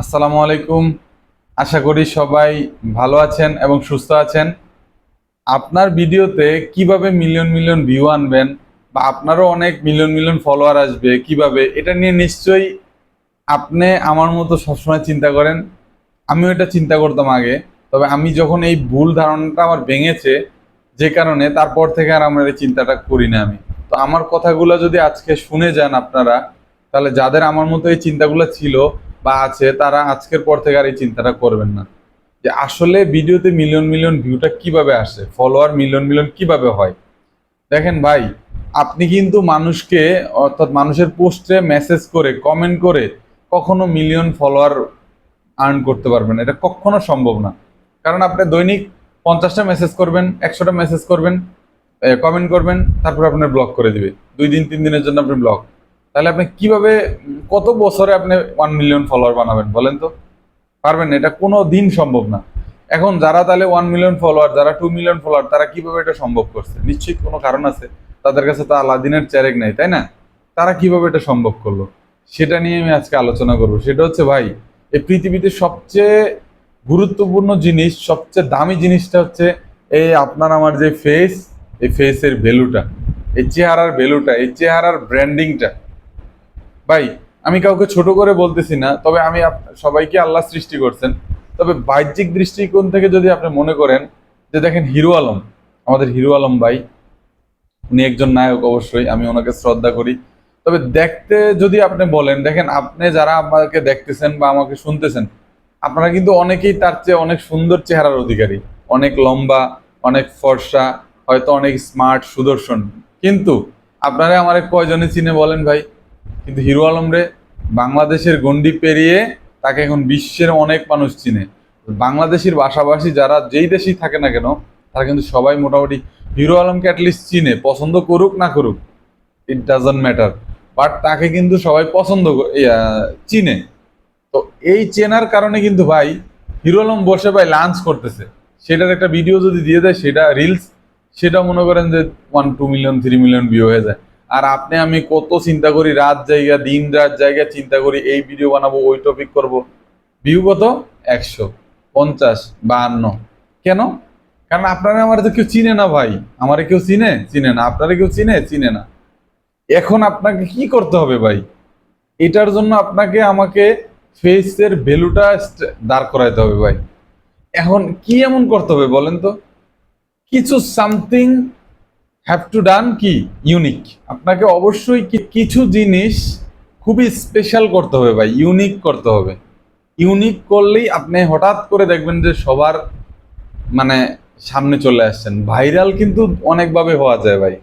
আসসালামু আলাইকুম। আশা করি সবাই ভালো আছেন এবং সুস্থ আছেন। আপনার ভিডিওতে কীভাবে মিলিয়ন মিলিয়ন ভিউ আনবেন বা আপনারও অনেক মিলিয়ন মিলিয়ন ফলোয়ার আসবে কীভাবে, এটা নিয়ে নিশ্চয়ই আপনি আমার মতো সবসময় চিন্তা করেন। আমিও এটা চিন্তা করতাম আগে। তবে আমি যখন এই ভুল ধারণাটা আমার ভেঙেছে, যে কারণে তারপর থেকে আর আমার এই চিন্তাটা করি না আমি। তো আমার কথাগুলো যদি আজকে শুনে যান আপনারা, তাহলে যাদের আমার মতো এই চিন্তাগুলো ছিল বা আছে, তারা আজকের পর থেকে আর এই চিন্তাটা করবেন না। যে আসলে ভিডিওতে মিলিয়ন মিলিয়ন ভিউটা কীভাবে আসে, ফলোয়ার মিলিয়ন মিলিয়ন কীভাবে হয়? দেখেন ভাই, আপনি কিন্তু মানুষকে, অর্থাৎ মানুষের পোস্টে মেসেজ করে কমেন্ট করে কখনো মিলিয়ন ফলোয়ার আর্ন করতে পারবেন এটা কখনো সম্ভব না। কারণ আপনি দৈনিক পঞ্চাশটা মেসেজ করবেন, একশোটা মেসেজ করবেন কমেন্ট করবেন, তারপর আপনার ব্লক করে দিবে। দুই দিন, তিন দিনের জন্য আপনি ব্লক তাহলে আপনি কীভাবে, কত বছরে আপনি ওয়ান মিলিয়ন ফলোয়ার বানাবেন বলেন তো? পারবেন না, এটা কোনো দিন সম্ভব না। এখন যারা তাহলে ওয়ান মিলিয়ন ফলোয়ার যারা টু মিলিয়ন ফলোয়ার তারা কীভাবে এটা সম্ভব করছে? নিশ্চয়ই কোনো কারণ আছে। তাদের কাছে তো আলাদিনের চ্যারেক নাই, তাই না? তারা কীভাবে এটা সম্ভব করল? সেটা নিয়ে আমি আজকে আলোচনা করব। সেটা হচ্ছে ভাই, এই পৃথিবীতে সবচেয়ে গুরুত্বপূর্ণ জিনিস, সবচেয়ে দামি জিনিসটা হচ্ছে এই আপনার আমার যে ফেস এই ফেসের ভ্যালুটা এই চেহারার ভ্যালুটা এই চেহারার ব্র্যান্ডিংটা ভাই, আমি কাউকে ছোট করে বলতেছি না, তবে আমি সবাইকে আল্লাহ সৃষ্টি করছেন। তবে বাহ্যিক দৃষ্টিকোণ থেকে যদি আপনি মনে করেন যে দেখেন হিরো আলম, আমাদের হিরো আলম ভাই, উনি একজন নায়ক অবশ্যই, আমি ওনাকে শ্রদ্ধা করি। তবে দেখতে যদি আপনি বলেন, দেখেন আপনি যারা আমাকে দেখতেছেন বা আমাকে শুনতেছেন, আপনারা কিন্তু অনেকেই তার চেয়ে অনেক সুন্দর চেহারার অধিকারী। অনেক লম্বা, অনেক ফর্সা, হয়তো অনেক স্মার্ট, সুদর্শন। কিন্তু আপনারা আমার কয়জনে চিনে বলেন ভাই? কিন্তু হিরো আলম রে বাংলাদেশের গন্ডি পেরিয়ে তাকে এখন বিশ্বের অনেক মানুষ চিনে। বাংলাদেশের ভাষাভাষী যারা যেই দেশেই থাকে না কেন, তারা কিন্তু সবাই মোটামুটি হিরো আলমকে অ্যাটলিস্ট চিনে, পছন্দ করুক না করুক ইট ডাজন্ট ম্যাটার বাট তাকে কিন্তু সবাই পছন্দ চিনে। তো এই চেনার কারণে কিন্তু ভাই, হিরো আলম বসে ভাই লাঞ্চ করতেছে। সেটার একটা ভিডিও যদি দিয়ে দেয়, সেটা রিলস সেটা মনে করেন যে one two million three million view হয়ে যায়। আর আপনি, আমি কত চিন্তা করি, রাত জায়গা, দিন রাত জায়গা চিন্তা করি, এই ভিডিও বানাবো, ওই টপিক করব। ভিউ কত? একশো। পঞ্চাশ, বাহান্ন। কেন? কারণ আপনারা আমার তো কেউ চিনে না ভাই। আমারে কেউ চিনে? চিনে না। আপনারা কেউ চিনে? চিনে না। এখন আপনাকে কি করতে হবে ভাই? এটার জন্য আপনাকে, আমাকে ফেসের ভ্যালুটা দাঁড় করাইতে হবে ভাই। এখন কি এমন করতে হবে বলেন তো? কিছু সামথিং হ্যাভ টু ডান কি? ইউনিক আপনাকে অবশ্যই কিছু জিনিস খুবই স্পেশাল করতে হবে ভাই ইউনিক করতে হবে। ইউনিক করলেই আপনি হঠাৎ করে দেখবেন যে সবার মানে সামনে চলে আসছেন। ভাইরাল কিন্তু অনেকভাবে হওয়া যায় ভাই।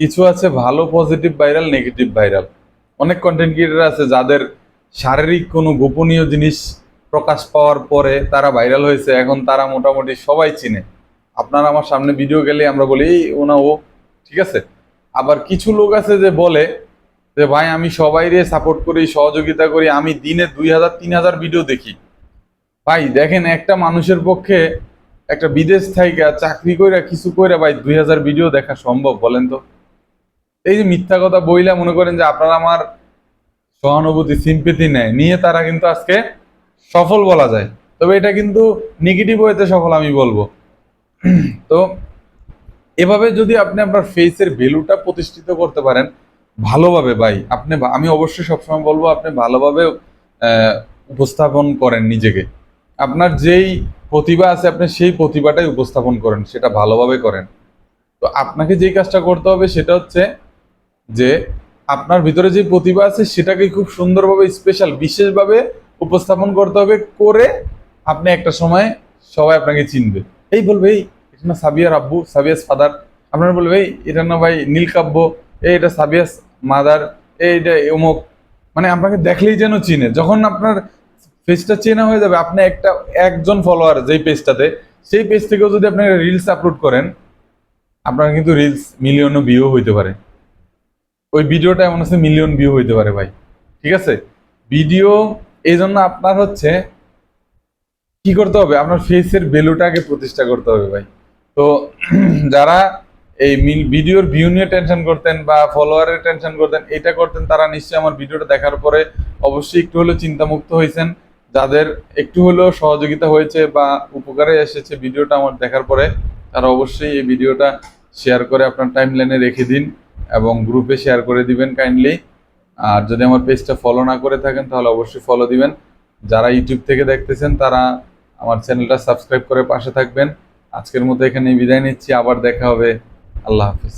কিছু আছে ভালো পজিটিভ ভাইরাল নেগেটিভ ভাইরাল অনেক কন্টেন্ট ক্রিয়েটার আছে যাদের শারীরিক কোনো গোপনীয় জিনিস প্রকাশ পাওয়ার পরে তারা ভাইরাল হয়েছে। এখন তারা মোটামুটি সবাই চিনে। আপনার আমার সামনে ভিডিও গেলে আমরা বলি "এই, ও না ও ঠিক আছে? আবার কিছু লোক আছে যে বলে যে, ভাই, আমি সবাইরে সাপোর্ট করি, সহযোগিতা করি, আমি দিনে দুই হাজার, তিন হাজার ভিডিও দেখি। ভাই, দেখেন, একটা মানুষের পক্ষে একটা বিদেশ থেকে চাকরি কইরা কিছু কইরা ভাই দুই হাজার ভিডিও দেখা সম্ভব, বলেন তো? এই যে মিথ্যা কথা বইলা মনে করেন যে, আপনারা আমার সহানুভূতি সিম্পেথি নেয়। নিয়ে তারা কিন্তু আজকে সফল বলা যায়। তবে এটা কিন্তু নেগেটিভ ওয়েতে সফল আমি বলব। তো এভাবে যদি আপনি আপনার ফেসের ভ্যালুটা প্রতিষ্ঠিত করতে পারেন, ভালোভাবে ভাই, আপনি আমি অবশ্যই সবসময় বলব, আপনি ভালোভাবে উপস্থাপন করেন নিজেকে। আপনার যেই প্রতিভা আছে, আপনি সেই প্রতিভাটাই উপস্থাপন করেন, সেটা ভালোভাবে করেন। তো আপনাকে যেই কাজটা করতে হবে, সেটা হচ্ছে যে আপনার ভিতরে যে প্রতিভা আছে, সেটাকে খুব সুন্দরভাবে স্পেশাল বিশেষভাবে উপস্থাপন করতে হবে, করে আপনি একটা সময় সবাই আপনাকে চিনবে। এই বলবে এই না সাবিয়ার আব্বু সাবিয়াস ফাদার আপনারা বলবে, এই, এটা না ভাই নীলকাব্য, এই, এটা সাবিয়াস মাদার এই, এটা অমুক। মানে আপনাকে দেখলেই যেন চিনে। যখন আপনার পেজটা চেনা হয়ে যাবে, আপনি একটা, একজন ফলোয়ার যেই পেজটাতে সেই পেজ থেকেও যদি আপনি রিলস আপলোড করেন, আপনার কিন্তু রিলস মিলিয়নও ভিউ হইতে পারে। ওই ভিডিওটা এমন আছে মিলিয়ন ভিউ হইতে পারে ভাই। ঠিক আছে? ভিডিও এই জন্য আপনার হচ্ছে, কি করতে হবে? আপনার ফেসের ভ্যালুটাকে প্রতিষ্ঠা করতে হবে ভাই। তো যারা এই ভিডিওর ভিউ নিয়ে টেনশন করতেন বা ফলোয়ারের টেনশন করতেন, এটা করতেন, তারা নিশ্চয়ই আমার ভিডিওটা দেখার পরে অবশ্যই একটু হলেও চিন্তামুক্ত হয়েছেন। যাদের একটু হলেও সহযোগিতা হয়েছে বা উপকারে এসেছে ভিডিওটা আমার দেখার পরে, তারা অবশ্যই এই ভিডিওটা শেয়ার করে আপনার টাইম লাইনে রেখে দিন এবং গ্রুপে শেয়ার করে দিবেন কাইন্ডলি আর যদি আমার পেজটা ফলো না করে থাকেন, তাহলে অবশ্যই ফলো দিবেন। যারা ইউটিউব থেকে দেখতেছেন, তারা আমার চ্যানেলটা সাবস্ক্রাইব করে পাশে থাকবেন। আজকের মতো এখানে বিদায় নিচ্ছি আবার দেখা হবে। আল্লাহ হাফিজ।